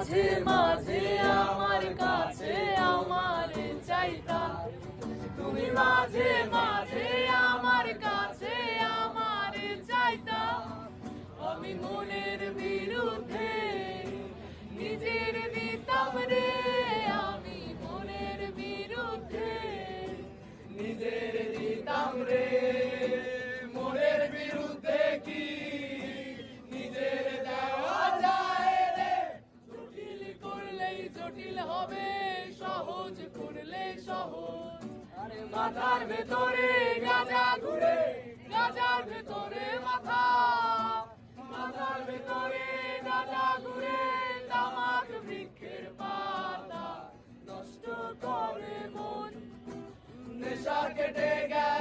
মাঝে মাঝে আমার কাছে, আমার চাইতা তুমি মাঝে মাঝে আমার কাছে, আমার চাইতা আমি মনের জটিল হবে, সহজ করলে সহজ। মাথার ভেতরে গাজা ঘুরে, গাজার ভেতরে মাথা। মাথার ভেতরে গাজা ঘুরে, তামাক বৃক্ষের পাতা নষ্ট করে মন। নেশা কেটে গেলে